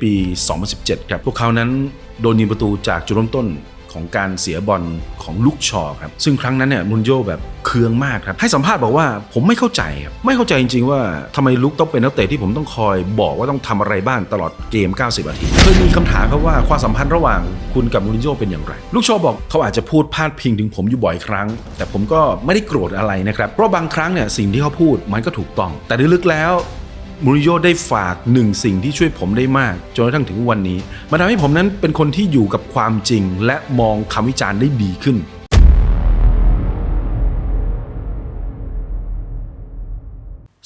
ปี 2017 ครับ พวกเขานั้นโดนยิงประตูจากจุดเริ่มต้นของการเสียบอลของลูกชอครับ ซึ่งครั้งนั้นเนี่ยมุนโยแบบเคืองมากครับ ให้สัมภาษณ์บอกว่าผมไม่เข้าใจครับ ไม่เข้าใจจริง ๆ ว่าทำไมลุกต้องเป็นนักเตะที่ผมต้องคอยบอกว่าต้องทำอะไรบ้างตลอดเกม 90 นาที เคยมีคำถามครับว่าความสัมพันธ์ระหว่างคุณกับมูนโญ่เป็นอย่างไร ลูกชอบอกเขาอาจจะพูดพาดพิงถึงผมอยู่บ่อยครั้ง แต่ผมก็ไม่ได้โกรธอะไรนะครับ เพราะบางครั้งเนี่ยสิ่งที่เขาพูดมันก็ถูกต้อง แต่ลึกๆแล้ว มูริโญ่ได้ฝากหนึ่งสิ่งที่ช่วยผมได้มากจนกระทั่งถึงวันนี้มันทำให้ผมนั้นเป็นคนที่อยู่กับความจริง และมองคำวิจารณ์ได้ดีขึ้น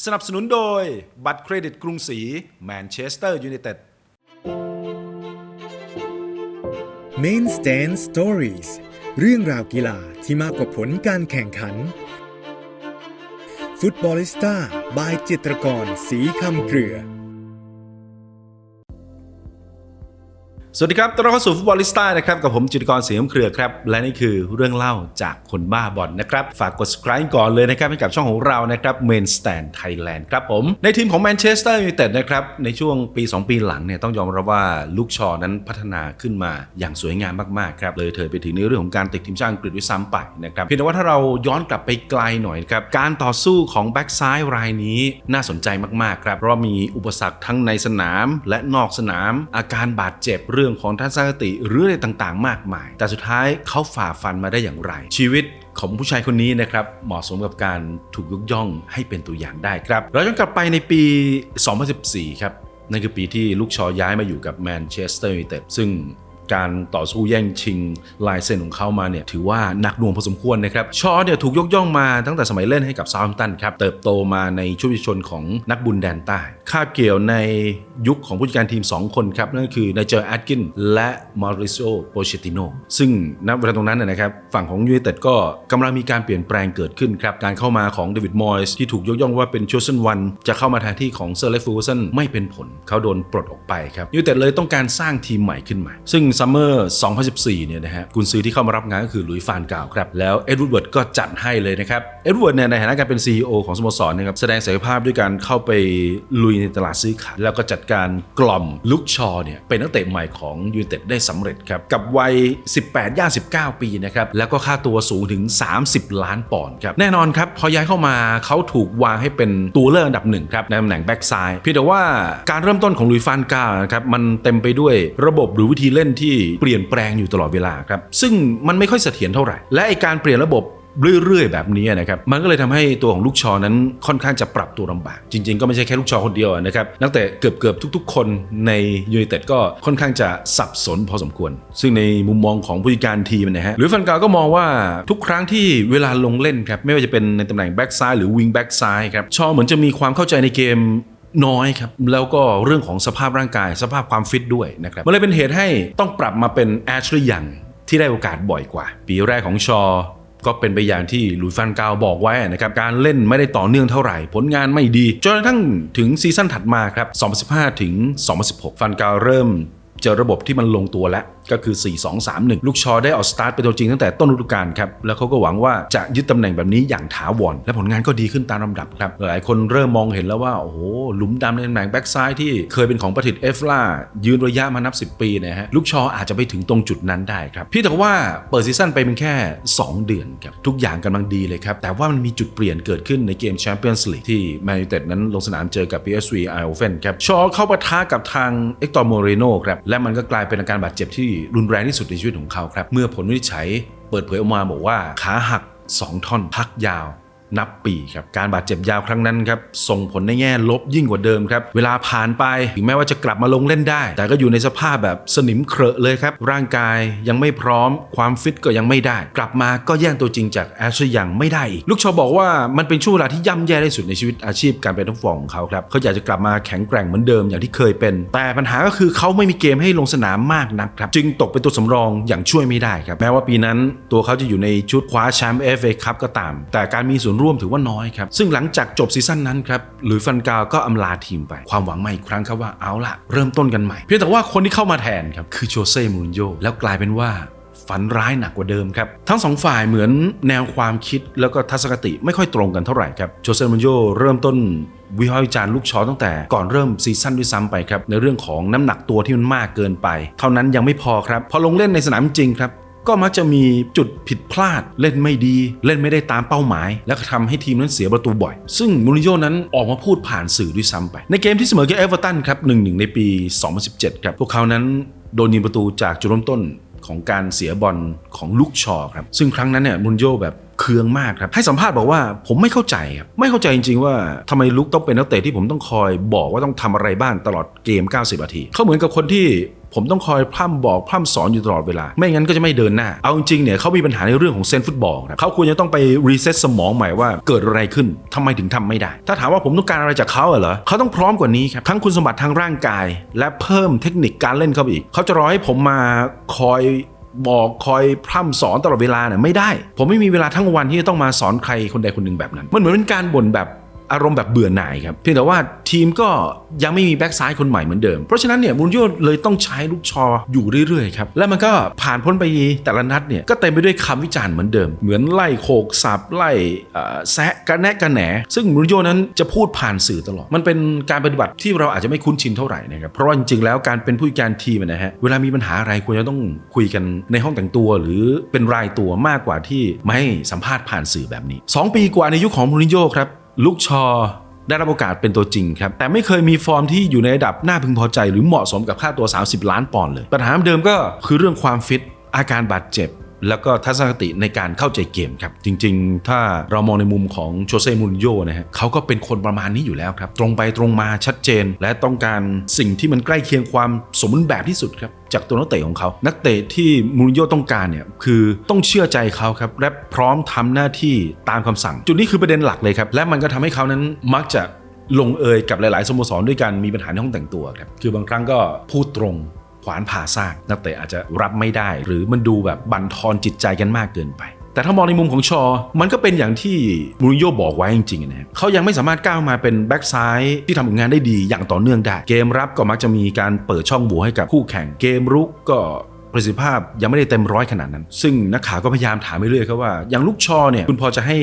สนับสนุนโดย บัตรเครดิตกรุงศรีแมนเชสเตอร์ยูไนเต็ด Main Stand Stories เรื่องราวกีฬาที่มากกว่าผลการแข่งขัน ฟุตบอลิสต้า บายจิตรกร สีคำเกลือ สวัสดีครับ ต้อนรับเข้าสู่ฟุตบอลลิสต้านะครับ กับผมจิตรกรเสียมเครือครับ และนี่คือเรื่องเล่าจากคนบ้าบอลนะครับ ฝากกด subscribe ก่อนเลยนะครับ ให้กับช่องของเรานะครับ Main Stand Thailand ครับผม ในทีมของแมนเชสเตอร์ยูไนเต็ดนะครับ ในช่วงปี 2 ปีหลังเนี่ยต้องยอมรับว่าลูกชอนั้นพัฒนาขึ้นมาอย่างสวยงามมากๆครับ เลยเถิดไปถึงในเรื่องของการติดทีมชาติอังกฤษด้วยซ้ำไปนะครับเพียงแต่ว่าถ้าเราย้อนกลับไปไกลหน่อยครับการต่อสู้ของแบ็กซ้ายรายนี้น่าสนใจมากๆครับเพราะมีอุปสรรคทั้งในสนามและนอกสนามอาการบาดเจ็บเรื่องของทัศนคติหรืออะไรต่างๆ มากมาย แต่สุดท้ายเขาฝ่าฟันมาได้อย่างไร ชีวิตของผู้ชายคนนี้นะครับเหมาะสมกับการถูกยกย่องให้เป็นตัวอย่างได้ครับ เราย้อนกลับไปในปี 2014 ครับนั่นคือปีที่ลูกชอย้ายมาอยู่กับแมนเชสเตอร์ยูไนเต็ดซึ่ง การต่อสู้แย่งชิงลายเซ็นของเขามาเนี่ยถือว่าหนักหน่วงพอสมควรนะครับชอเนี่ยถูกยกย่องมาตั้งแต่สมัยเล่นให้กับซา u ์ h ตันครับเติบโตมาในช่วงชนของนักบุญแดนใต้คาบเกี่ยวในยุคของผู้จัดการทีม 2 คนครับ นั่นก็คือนายเจอร์แอดกินและมาริโอโปเชติโนซึ่งณเวลาตรงนั้นนะครับฝั่งของยูไนเต็ดก็กำลังมีการเปลี่ยนแปลงเกิดขึ้นครับ การเข้ามาของเดวิดมอยส์ที่ถูกยกย่องว่าเป็นชูเซนวันจะเข้ามาแทนที่ของเซอร์เลฟฟูเซนไม่เป็นผล เขาโดนปลดออกไปครับยูไนเต็ดเลยต้องการสร้างทีมใหม่ขึ้นมา ซึ่งซัมเมอร์2014 เนี่ยนะฮะกุนซือที่เข้ามารับงานก็คือหลุยฟานกาวครับ แล้วเอ็ดวูดเวิร์ดก็จัดให้เลยนะครับ เอ็ดวูดเวิร์ดเนี่ยในฐานะการเป็น CEO ของสโมสรนะครับแสดงศักยภาพด้วยการเข้าไปลุยในตลาดซื้อขายแล้วก็จัดการกล่อมลุกชอเนี่ยเป็นนักเตะใหม่ของยูไนเต็ดได้สำเร็จครับ กับวัย 18 ย่าง 19 ปีนะครับ แล้วก็ค่าตัวสูงถึง 30 ล้านปอนด์ครับ แน่นอนครับพอย้ายเข้ามาเขาถูกวางให้เป็นตัวเลือกอันดับหนึ่งครับในตำแหน่งแบ็กซ้ายเพียงแต่ว่าการเริ่มต้นของลุยฟานกานะครับมันเต็มไปด้วยระบบหรือวิธีเล่นที่เปลี่ยนแปลงอยู่ตลอดเวลาครับ ซึ่งมันไม่ค่อยเสถียรเท่าไหร่ และไอการเปลี่ยนระบบเรื่อยๆ แบบนี้นะครับ มันก็เลยทำให้ตัวของลูกชอนั้นค่อนข้างจะปรับตัวลำบาก จริงๆ ก็ไม่ใช่แค่ลูกชอคนเดียวนะครับ นักเตะเกือบๆ ทุกๆ คนในยูไนเต็ดก็ค่อนข้างจะสับสนพอสมควร ซึ่งในมุมมองของผู้จัดการทีมนะฮะ หรือฟันกาก็มองว่าทุกครั้งที่เวลาลงเล่นครับ ไม่ว่าจะเป็นในตำแหน่งแบ็กซ้ายหรือวิงแบ็กซ้ายครับ ชอเหมือนจะมีความเข้าใจในเกม น้อยครับ แล้วก็เรื่องของสภาพร่างกาย สภาพความฟิตด้วยนะครับมันเลยเป็นเหตุให้ต้องปรับมาเป็นแอชลีย์ยังที่ได้โอกาสบ่อยกว่า ปีแรกของชอก็เป็นไปอย่างที่หลุยฟันกาวบอกไว้นะครับ การเล่นไม่ได้ต่อเนื่องเท่าไหร่ ผลงานไม่ดี จนกระทั่งถึงซีซั่นถัดมาครับ 2015 ถึง 2016 ฟันกาวเริ่มเจอระบบที่มันลงตัวแล้ว ก็คือ 4-2-3-1 ลูกชอได้ออกสตาร์ทเป็นตัวจริงตั้งแต่ต้นฤดูกาลครับ แล้วเขาก็หวังว่าจะยึดตำแหน่งแบบนี้อย่างถาวร และผลงานก็ดีขึ้นตามลำดับครับ หลายคนเริ่มมองเห็นแล้วว่า โอ้โห หลุมดำในตำแหน่งแบ็กซ้ายที่เคยเป็นของประทิตเอฟล่า ยืนระยะมานับ 10 ปีนะฮะ ลูกชออาจจะไปถึงตรงจุดนั้นได้ครับ พี่แต่ว่าเปิดซีซั่นไปเป็นแค่ 2 เดือนครับ ทุกอย่างกำลังดีเลยครับ แต่ว่ามันมีจุดเปลี่ยนเกิดขึ้นในเกมแชมเปี้ยนส์ลีกที่แมนยูเต็ดนั้นลงสนามเจอกับ PSV Eindhoven ครับ ชอเข้าปะทะกับทางเอ็กตอร์โมเรโนครับ และมันก็กลายเป็นอาการบาดเจ็บที่รุนแรงที่สุดในชีวิตของเขาครับ เมื่อผลวินิจฉัยเปิดเผยออกมาบอกว่าขาหัก 2 ท่อนพักยาว นับปีครับการบาดเจ็บยาวครั้งนั้นครับส่งผลในแง่ลบยิ่งกว่าเดิมครับเวลาผ่านไปถึงแม้ว่าจะกลับมาลงเล่นได้ แต่ก็อยู่ในสภาพแบบสนิมเครอะเลยครับ ร่างกายยังไม่พร้อม ความฟิตก็ยังไม่ได้ กลับมาก็แย่งตัวจริงจากแอชลีย์ยังไม่ได้อีกลูกชอบอกว่ามันเป็นช่วงเวลาที่ย่ำแย่ที่สุดในชีวิตอาชีพการเป็นนักฟุตบอลของเขาครับเขาอยากจะกลับมาแข็งแกร่งเหมือนเดิมอย่างที่เคยเป็น แต่ปัญหาก็คือเขาไม่มีเกมให้ลงสนามมากนักครับจึงตกเป็นตัวสำรองอย่างช่วยไม่ได้ครับแม้ว่าปีนั้นตัวเขาจะอยู่ในชุดคว้าแชมป์เอฟเอคัพก็ตาม แต่การมีส่วนร่วมถือว่าน้อยครับ ซึ่งหลังจากจบซีซั่นนั้นครับหลุยฟันกาลก็อำลาทีมไป ความหวังใหมาอีกครั้งครับว่าเอาละเริ่มต้นกันใหม่ เพียงแต่ว่าคนที่เข้ามาแทนครับคือโจเซ่มูรินโญ่แล้วกลายเป็นว่าฝันร้ายหนักกว่าเดิมครับ ทั้งสองฝ่ายเหมือนแนวความคิดแล้วก็ทัศนคติไม่ค่อยตรงกันเท่าไหร่ครับโจเซมูรินโญ่เริ่มต้นวิพากษ์วิจารณ์ลูกชอตั้งแต่ก่อนเริ่มซีซั่นด้วยซ้ำไปครับ ในเรื่องของน้ำหนักตัวที่มันมากเกินไป เท่านั้นยังไม่พอครับ พอลงเล่นในสนามจริงครับ ก็มักจะมีจุดผิดพลาดเล่นไม่ดี เล่นไม่ได้ตามเป้าหมาย และก็ทำให้ทีมนั้นเสียประตูบ่อย ซึ่งมูรินโญ่นั้นออกมาพูดผ่านสื่อด้วยซ้ำไป ในเกมที่เสมอกับเอเวอร์ตันครับ1-1ในปี 2017 ครับ พวกเขานั้นโดนยิงประตูจากจุดเริ่มต้นของการเสียบอลของลูกชอครับ ซึ่งครั้งนั้นเนี่ยมุนโยแบบเคืองมากครับ ให้สัมภาษณ์บอกว่าผมไม่เข้าใจครับ ไม่เข้าใจจริง ๆ ว่าทำไมลุกต้องเป็นนักเตะที่ผมต้องคอยบอกว่าต้องทำอะไรบ้างตลอดเกม 90นาที เขาเหมือนกับคนที่ ผมต้องคอยพร่ำบอกพร่ำสอนอยู่ตลอดเวลา ไม่งั้นก็จะไม่เดินหน้า เอาจริงๆเนี่ยเขามีปัญหาในเรื่องของเซนฟุตบอลครับเขาควรจะต้องไปรีเซ็ตสมองใหม่ว่าเกิดอะไรขึ้นทำไมถึงทำไม่ได้ ถ้าถามว่าผมต้องการอะไรจากเขาเหรอเขาต้องพร้อมกว่านี้ครับทั้งคุณสมบัติทางร่างกาย และเพิ่มเทคนิคการเล่นเข้าไปอีกเขาจะรอให้ผมมาคอยบอกคอยพร่ำสอนตลอดเวลาเนี่ยไม่ได้ ผมไม่มีเวลาทั้งวันที่จะต้องมาสอนใครคนใดคนหนึ่งแบบนั้น มันเหมือนเป็นการบ่นแบบ อารมณ์แบบเบื่อหน่ายครับเพียงแต่ว่าทีมก็ยังไม่มีแบ็กซ้ายคนใหม่เหมือนเดิม เพราะฉะนั้นเนี่ยมูรินโญ่เลยต้องใช้ลูกชออยู่เรื่อยๆครับและมันก็ผ่านพ้นไปแต่ละนัดเนี่ยก็เต็มไปด้วยคำวิจารณ์เหมือนเดิม เหมือนไล่โขกสับไล่แซะกันแนะกันแหน ซึ่งมูรินโญ่นั้นจะพูดผ่านสื่อตลอด มันเป็นการปฏิบัติที่เราอาจจะไม่คุ้นชินเท่าไหร่นะครับเพราะว่าจริงๆแล้วการเป็นผู้การทีมนะฮะเวลามีปัญหาอะไรควรจะต้องคุยกันในห้องแต่งตัว หรือเป็นรายตัวมากกว่าที่ไม่สัมภาษณ์ผ่านสื่อแบบนี้ 2 ปีกว่าในยุคของมูรินโญ่ครับ ลูกชอได้รับโอกาสเป็นตัวจริงครับ แต่ไม่เคยมีฟอร์มที่อยู่ในระดับน่าพึงพอใจ หรือเหมาะสมกับค่าตัว 30 ล้านปอนด์เลย ปัญหาเดิมก็คือเรื่องความฟิตอาการบาดเจ็บ แล้วก็ทัศนคติในการเข้าใจเกมครับ จริงๆ ถ้าเรามองในมุมของโชเซ่มูรินโญ่นะฮะเขาก็เป็นคนประมาณนี้อยู่แล้วครับ ตรงไปตรงมาชัดเจน และต้องการสิ่งที่มันใกล้เคียงความสมบูรณ์แบบที่สุดครับ จากตัวนักเตะของเขา นักเตะที่มูรินโญ่ต้องการเนี่ยคือต้องเชื่อใจเขาครับและพร้อมทำหน้าที่ตามคำสั่ง จุดนี้คือประเด็นหลักเลยครับ และมันก็ทำให้เขานั้นมักจะลงเอยกับหลาย ๆ สโมสรด้วยกันมีปัญหาในห้องแต่งตัวครับคือบางครั้งก็พูดตรงขวานผ่าซากนักเตะอาจจะรับไม่ได้ หรือมันดูแบบบั่นทอนจิตใจกันมากเกินไป แต่ถ้ามองในมุมของชอ มันก็เป็นอย่างที่มูรินโญ่บอกไว้จริงๆนะครับเขายังไม่สามารถก้าวมาเป็นแบ็กซ้ายที่ทำผลงานได้ดีอย่างต่อเนื่องได้ เกมรับก็มักจะมีการเปิดช่องโหว่ให้กับคู่แข่งเกมรุกก็ประสิทธิภาพยังไม่ได้เต็มร้อยขนาดนั้น ซึ่งนักข่าวก็พยายามถามไปเรื่อยครับว่าอย่างลูกชอเนี่ยคุณพอจะให้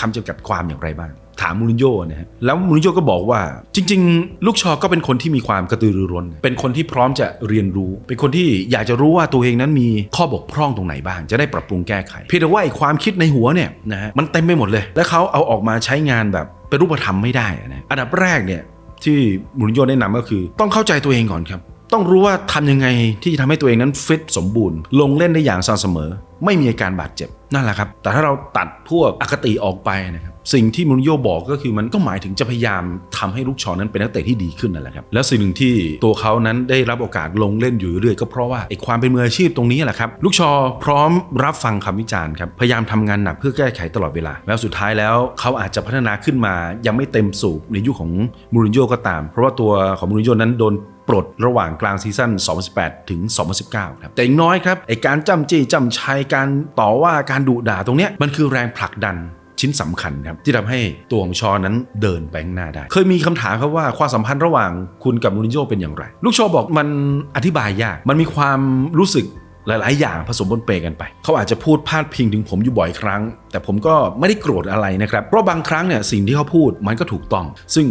คำจำกัดความอย่างไรบ้าง ถามมูรินโญ่นะฮะแล้วมูรินโญ่ก็บอกว่า จริง ๆ ลูกชอก็เป็นคนที่มีความกระตือรือร้น เป็นคนที่พร้อมจะเรียนรู้ เป็นคนที่อยากจะรู้ว่าตัวเองนั้นมีข้อบกพร่องตรงไหนบ้าง จะได้ปรับปรุงแก้ไข เพียงแต่ว่าไอ้ความคิดในหัวเนี่ยนะฮะมันเต็มไปหมดเลย และเขาเอาออกมาใช้งานแบบเป็นรูปธรรมไม่ได้นะอันดับแรกเนี่ยที่มูรินโญ่แนะนำก็คือ ต้องเข้าใจตัวเองก่อนครับต้องรู้ว่าทำยังไงที่จะทำให้ตัวเองนั้นฟิตสมบูรณ์ ลงเล่นได้อย่างสม่ำเสมอ ไม่มีอาการบาดเจ็บนั่นแหละครับ แต่ถ้าเราตัดพวกอคติออกไปนะครับสิ่งที่มูรินโญ่บอกก็คือมันก็หมายถึงจะพยายามทำให้ลูกชอนั้นเป็นนักเตะที่ดีขึ้นนั่นแหละครับ แล้วสิ่งหนึ่งที่ตัวเขานั้นได้รับโอกาสลงเล่นอยู่เรื่อยก็เพราะว่าไอ้ความเป็นมืออาชีพตรงนี้แหละครับลูกชอพร้อมรับฟังคำวิจารณ์ครับพยายามทำงานหนักเพื่อแก้ไขตลอดเวลา แล้วสุดท้ายแล้วเขาอาจจะพัฒนาขึ้นมายังไม่เต็มสูบในยุคของมูรินโญ่ก็ตาม เพราะว่าตัวของมูรินโญ่นั้นโดนปลดระหว่างกลางซีซั่น 2018 ถึง 2019 ครับ แต่อย่างน้อยครับ ไอการจำจี้จำชัยการต่อว่าการดุด่าตรงเนี้ยมันคือแรงผลักดันชิ้นสำคัญครับที่ทำให้ตัวของชอนั้นเดินไปข้างหน้าได้ เคยมีคำถามครับว่าความสัมพันธ์ระหว่างคุณกับมูรินโญ่เป็นอย่างไร ลูกชอบอกมันอธิบายยาก มันมีความรู้สึกหลาย ๆ อย่างผสมปนเปกันไป เขาอาจจะพูดพาดพิงถึงผมอยู่บ่อยครั้ง แต่ผมก็ไม่ได้โกรธอะไรนะครับ เพราะบางครั้งเนี่ยสิ่งที่เขาพูดมันก็ถูกต้อง ซึ่ง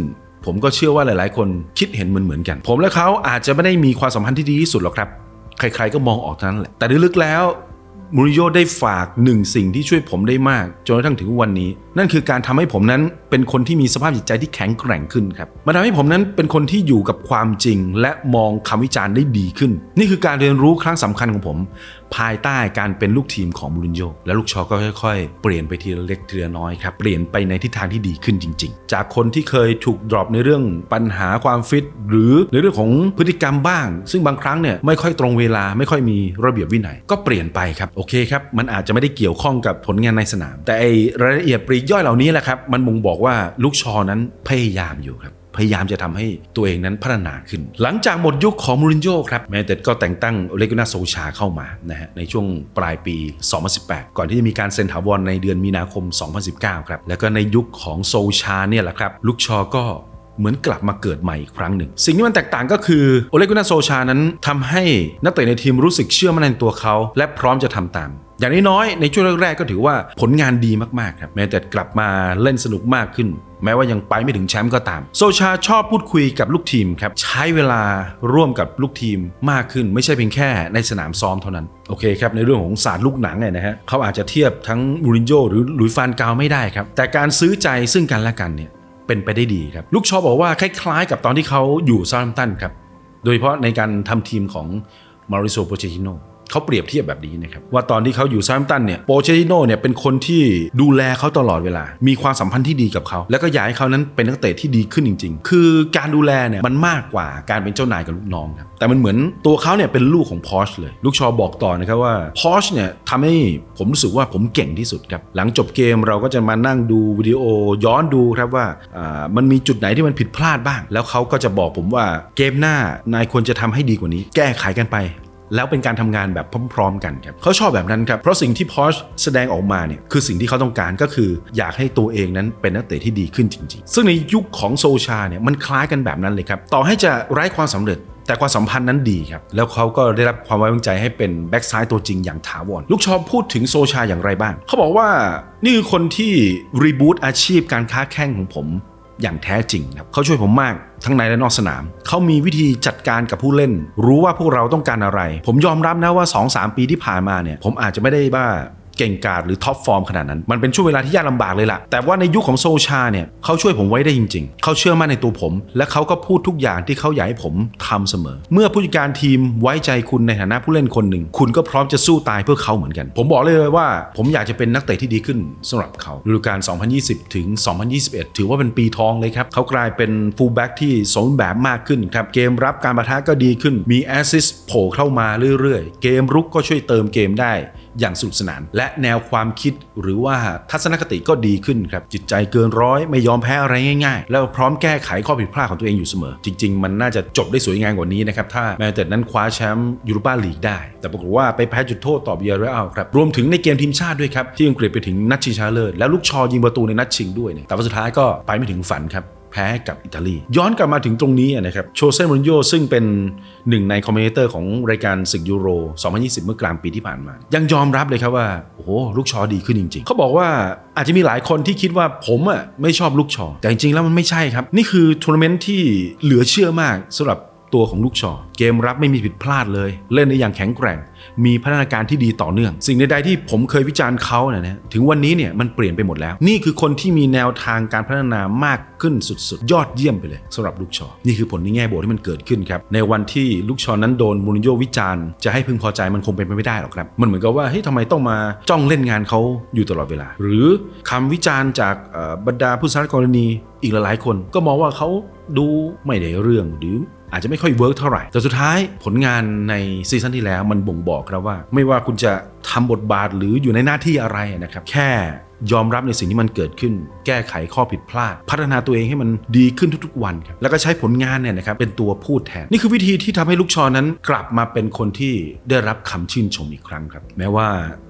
ผมก็เชื่อว่าหลาย ๆ คนคิดเห็นเหมือนเหมือนๆกัน ผมและเขาอาจจะไม่ได้มีความสัมพันธ์ที่ดีที่สุดหรอกครับ ใคร ๆ ก็มองออกเท่านั้นแหละ แต่ลึกๆแล้ว มูริโญ่ได้ฝากหนึ่งสิ่งที่ช่วยผมได้มากจนกระทั่งถึงวันนี้ นั่นคือการทำให้ผมนั้นเป็นคนที่มีสภาพจิตใจที่แข็งแกร่งขึ้นครับมันทำให้ผมนั้นเป็นคนที่อยู่กับความจริง และมองคำวิจารณ์ได้ดีขึ้น นี่คือการเรียนรู้ครั้งสำคัญของผมภายใต้การเป็นลูกทีมของมูรินโญ่และลูกชอก็ค่อยๆ เปลี่ยนไปทีละเล็กทีละน้อยครับ เปลี่ยนไปในทิศทางที่ดีขึ้นจริง ๆ จากคนที่เคยถูกดรอปในเรื่องปัญหาความฟิต หรือในเรื่องของพฤติกรรมบ้าง ซึ่งบางครั้งเนี่ยไม่ค่อยตรงเวลาไม่ค่อยมีระเบียบวินัยก็เปลี่ยนไปครับโอเคครับมันอาจจะไม่ได้เกี่ยวข้องกับผลงานในสนาม แต่ไอรายละเอียดปลีกย่อยเหล่านี้แหละครับมันบ่งบอกว่าลูกชอนั้นพยายามอยู่ครับ พยายามจะทำให้ตัวเองนั้นพัฒนาขึ้น หลังจากหมดยุคของมูรินโญ่ครับแมนเต็ดก็แต่งตั้งเลกุนาโซชาเข้ามานะฮะในช่วงปลายปี 2018 ก่อนที่จะมีการเซ็นถาวรในเดือนมีนาคม 2019 ครับแล้วก็ในยุคของโซชาเนี่ยแหละครับลูกชอก็ เหมือนกลับมาเกิดใหม่อีกครั้งหนึ่ง สิ่งที่มันแตกต่างก็คือโอเลกุนาโซชานั้นทำให้นักเตะในทีมรู้สึกเชื่อมั่นในตัวเขา และพร้อมจะทำตามอย่างน้อยๆในช่วงแรกๆก็ถือว่าผลงานดีมากๆครับแม้แต่กลับมาเล่นสนุกมากขึ้น แม้ว่ายังไปไม่ถึงแชมป์ก็ตาม โซชาชอบพูดคุยกับลูกทีมครับใช้เวลาร่วมกับลูกทีมมากขึ้น ไม่ใช่เพียงแค่ในสนามซ้อมเท่านั้นโอเคครับในเรื่องของศาสตร์ลูกหนังเนี่ยนะฮะเขาอาจจะเทียบทั้งมูรินโญ่หรือหลุยฟานกาวไม่ได้ครับแต่การซื้อใจซึ่งกันและกันเนี่ย เป็นไปได้ดีครับ ลูกชอบอกว่าคล้ายๆ กับตอนที่เขาอยู่ซาร์มตันครับ โดยเฉพาะในการทำทีมของมาริโซโปเชติโน เขาเปรียบเทียบแบบนี้นะครับว่าตอนที่เขาอยู่ซามตันเนี่ยโปเชติโนเนี่ยเป็นคนที่ดูแลเขาตลอดเวลา มีความสัมพันธ์ที่ดีกับเขา แล้วก็อยากให้เขานั้นเป็นนักเตะที่ดีขึ้นจริง ๆ คือการดูแลเนี่ยมันมากกว่าการเป็นเจ้านายกับลูกน้องครับแต่มันเหมือนตัวเขาเนี่ยเป็นลูกของพอชเลย ลูกชอบอกต่อนะครับว่าพอชเนี่ยทำให้ผมรู้สึกว่าผมเก่งที่สุดครับหลังจบเกมเราก็จะมานั่งดูวิดีโอย้อนดูครับว่ามันมีจุดไหนที่มันผิดพลาดบ้าง แล้วเขาก็จะบอกผมว่าเกมหน้านายควรจะทำให้ดีกว่านี้ แก้ไขกันไป แล้วเป็นการทำงานแบบพร้อมๆ กันครับเขาชอบแบบนั้นครับเพราะสิ่งที่พอชแสดงออกมาเนี่ยคือสิ่งที่เขาต้องการก็คืออยากให้ตัวเองนั้นเป็นนักเตะที่ดีขึ้นจริงๆ ซึ่งในยุคของโซชาเนี่ยมันคล้ายกันแบบนั้นเลยครับต่อให้จะไร้ความสำเร็จแต่ความสัมพันธ์นั้นดีครับ แล้วเขาก็ได้รับความไว้วางใจให้เป็นแบ็กซ้ายตัวจริงอย่างถาวร ลูกชอบพูดถึงโซชาอย่างไรบ้าง เขาบอกว่านี่คือคนที่รีบูตอาชีพการค้าแข่งของผม อย่างแท้จริงครับเขาช่วยผมมากทั้งในและนอกสนาม เขามีวิธีจัดการกับผู้เล่น รู้ว่าพวกเราต้องการอะไร ผมยอมรับนะว่า 2-3 ปีที่ผ่านมาเนี่ย ผมอาจจะไม่ได้บ้า เก่งกาจหรือท็อปฟอร์มขนาดนั้น มันเป็นช่วงเวลาที่ยากลำบากเลยล่ะ แต่ว่าในยุคของโซชาเนี่ยเขาช่วยผมไว้ได้จริง ๆ เขาเชื่อมั่นในตัวผม และเขาก็พูดทุกอย่างที่เขาอยากให้ผมทำเสมอ เมื่อผู้จัดการทีมไว้ใจคุณในฐานะผู้เล่นคนหนึ่ง คุณก็พร้อมจะสู้ตายเพื่อเขาเหมือนกัน ผมบอกเลยว่า ผมอยากจะเป็นนักเตะที่ดีขึ้นสำหรับเขาฤดูกาล 2020 ถึง 2021 ถือว่าเป็นปีทองเลยครับเขากลายเป็นฟูลแบ็กที่สมบูรณ์แบบมากขึ้นครับเกมรับการประทะก็ดีขึ้นมีแอสซิสโผล่เข้ามาเรื่อยๆ เกมรุกก็ช่วยเติมเกมได้ อย่างสนุกสนาน และแนวความคิดหรือว่าทัศนคติก็ดีขึ้นครับ จิตใจเกินร้อยไม่ยอมแพ้อะไรง่ายๆ แล้วพร้อมแก้ไขข้อผิดพลาดของตัวเองอยู่เสมอ จริง ๆ มันน่าจะจบได้สวยงามกว่านี้นะครับ ถ้าแมนเต็ดนั้นคว้าแชมป์ยูโรปาลีกได้ แต่ปรากฏว่าไปแพ้จุดโทษต่อเบียร์เรอัลครับรวมถึงในเกมทีมชาติด้วยครับที่อังกฤษไปถึงนัดชิงชนะเลิศแล้วลูกชอยิงประตูในนัดชิงด้วยเนี่ยแต่ว่าสุดท้ายก็ไปไม่ถึงฝันครับ แพ้กับอิตาลี ย้อนกลับมาถึงตรงนี้นะครับโชเซ่มูรินโญ่ซึ่งเป็นหนึ่งในคอมเมนเตอร์ของรายการศึกยูโร 2020 เมื่อกลางปีที่ผ่านมา ยังยอมรับเลยครับว่า โอ้โห ลูกชอดีขึ้นจริง ๆ เขาบอกว่าอาจจะมีหลายคนที่คิดว่าผมอะไม่ชอบลูกชอ แต่จริงๆแล้วมันไม่ใช่ครับ นี่คือทัวร์นาเมนต์ที่เหลือเชื่อมากสำหรับ ตัวของลูกชอเกมรับไม่มีผิดพลาดเลย เล่นได้อย่างแข็งแกร่ง มีพัฒนาการที่ดีต่อเนื่อง สิ่งใดๆที่ผมเคยวิจารณ์เขาเนี่ยนะถึงวันนี้เนี่ยมันเปลี่ยนไปหมดแล้ว นี่คือคนที่มีแนวทางการพัฒนามากขึ้นสุดๆ ยอดเยี่ยมไปเลยสำหรับลูกชอนี่คือผลในแง่บวกที่มันเกิดขึ้นครับในวันที่ลูกชอนั้นโดนมูรินโญ่วิจารณ์จะให้พึงพอใจมันคงเป็นไปไม่ได้หรอกครับ มันเหมือนกับว่าเฮ้ยทำไมต้องมาจ้องเล่นงานเขาอยู่ตลอดเวลา หรือคำวิจารณ์จากบรรดาผู้สารกรณีอีกหลายๆคนก็มองว่าเขาดูไม่ได้เรื่องหรือ อาจจะไม่ค่อยเวิร์กเท่าไหร่ แต่สุดท้ายผลงานในซีซั่นที่แล้วมันบ่งบอกครับว่า ไม่ว่าคุณจะทำบทบาทหรืออยู่ในหน้าที่อะไรนะครับ แค่ ยอมรับในสิ่งที่มันเกิดขึ้น แก้ไขข้อผิดพลาด พัฒนาตัวเองให้มันดีขึ้นทุกๆวันครับแล้วก็ใช้ผลงานเนี่ยนะครับเป็นตัวพูดแทน นี่คือวิธีที่ทำให้ลูกชอนั้น กลับมาเป็นคนที่ได้รับคำชื่นชมอีกครั้งครับ แม้ว่า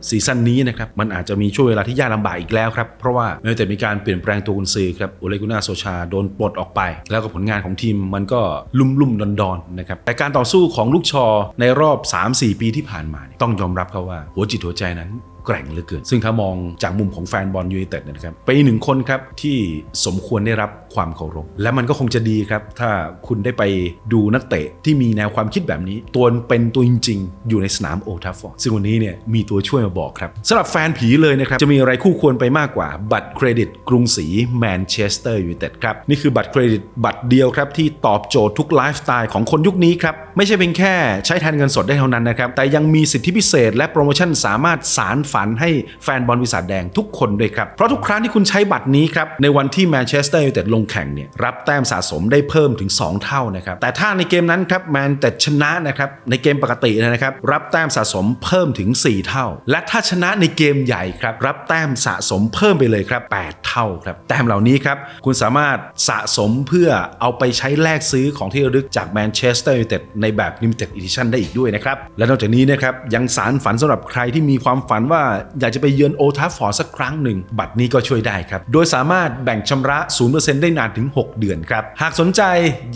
ซีซั่นนี้นะครับมันอาจจะมีช่วงเวลาที่ยากลำบากอีกแล้วครับเพราะว่าแม้แต่มีการเปลี่ยนแปลงตัวกุนซือครับโอเลกุนาโซชาโดนปลดออกไป แล้วก็ผลงานของทีมมันก็ลุ่มลุ่มดอนดอนๆนะครับแต่การต่อสู้ของลูกชอในรอบ 3-4 ปีที่ผ่านมาเนี่ยต้องยอมรับเขาว่าหัวจิตหัวใจนั้น แกร่งเหลือเกิน ซึ่งถ้ามองจากมุมของแฟนบอลยูไนเต็ดนยนะครับเป็นอีกหนึ่งคนครับที่สมควรได้รับ ความเคารพ และมันก็คงจะดีครับ ถ้าคุณได้ไปดูนักเตะที่มีแนวความคิดแบบนี้ ตัวเป็นตัวจริง ๆ อยู่ในสนามโอทัฟฟอร์ดซึ่งวันนี้เนี่ยมีตัวช่วยมาบอกครับสำหรับแฟนผีเลยนะครับ จะมีอะไรคู่ควรไปมากกว่าบัตรเครดิตกรุงศรีแมนเชสเตอร์ยูไนเต็ดครับ นี่คือบัตรเครดิตบัตรเดียวครับ ที่ตอบโจทย์ทุกไลฟ์สไตล์ของคนยุคนี้ครับ ไม่ใช่เพียงแค่ใช้แทนเงินสดได้เท่านั้นนะครับ แต่ยังมีสิทธิพิเศษ และโปรโมชั่นสามารถสารฝันให้แฟนบอลวิสัทแดงทุกคนด้วยครับเพราะทุกครั้งที่คุณใช้บัตรนี้ครับในวันที่แมนเชสเตอร์ยูไนเต็ดลงแข่งเนี่ยรับแต้มสะสมได้เพิ่มถึง 2 เท่านะครับแต่ถ้าในเกมนั้นครับแมนแต่ชนะนะครับในเกมปกตินะครับรับแต้มสะสมเพิ่มถึง 4 เท่า และถ้าชนะในเกมใหญ่ครับรับแต้มสะสมเพิ่มไปเลยครับ 8 เท่าครับแต้มเหล่านี้ครับคุณสามารถสะสมเพื่อเอาไปใช้แลกซื้อของที่ระลึกจากแมนเชสเตอร์ยูไนเต็ดในแบบ Limited Edition ได้อีกด้วยนะครับและนอกจากนี้นะครับยังสารฝันสำหรับใครที่มีความฝันว่าอยากจะไปเยือนโอทัฟฟอร์สักครั้งหนึ่งบัตรนี้ก็ช่วยได้ครับโดยสามารถแบ่งชำระ 0%ได้ได้นานถึง 6 เดือนครับ หากสนใจ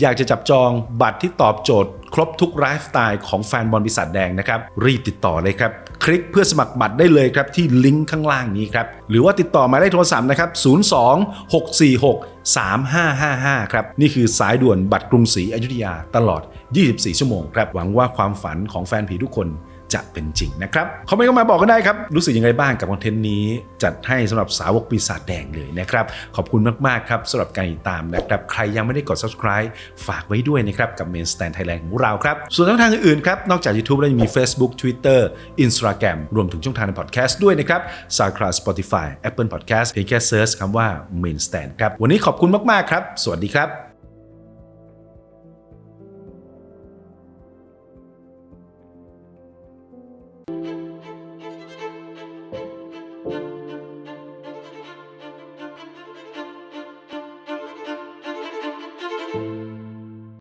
อยากจะจับจองบัตรที่ตอบโจทย์ ครบทุกไลฟ์สไตล์ของแฟนบอลปีศาจแดงนะครับ รีบติดต่อเลยครับ คลิกเพื่อสมัครบัตรได้เลยครับ ที่ลิงก์ข้างล่างนี้ครับ หรือว่าติดต่อมายเลขโทรศัพท์นะครับ 02 646 3555 ครับ นี่คือสายด่วนบัตรกรุงศรีอยุธยาตลอด 24 ชั่วโมงครับหวังว่าความฝันของแฟนผีทุกคน จะเป็นจริงนะครับคอมเมนต์เข้ามาบอกกันได้ครับ รู้สึกยังไงบ้างกับคอนเทนต์นี้ จัดให้สำหรับสาวกปีศาจแดงเลยนะครับ ขอบคุณมาก ๆ ครับสำหรับการติดตามนะครับ ใครยังไม่ได้กด subscribe ฝากไว้ด้วยนะครับ กับ Main Stand Thailand ของเราครับ ส่วนช่องทางอื่นๆครับ นอกจาก YouTube แล้วยังมี Facebook Twitter Instagram รวมถึงช่องทางใน podcast ด้วยนะครับ SoundCloud Spotify Apple Podcast เพียงแค่เซิร์ชคำว่า Main Stand ครับวันนี้ขอบคุณมากๆครับ สวัสดีครับ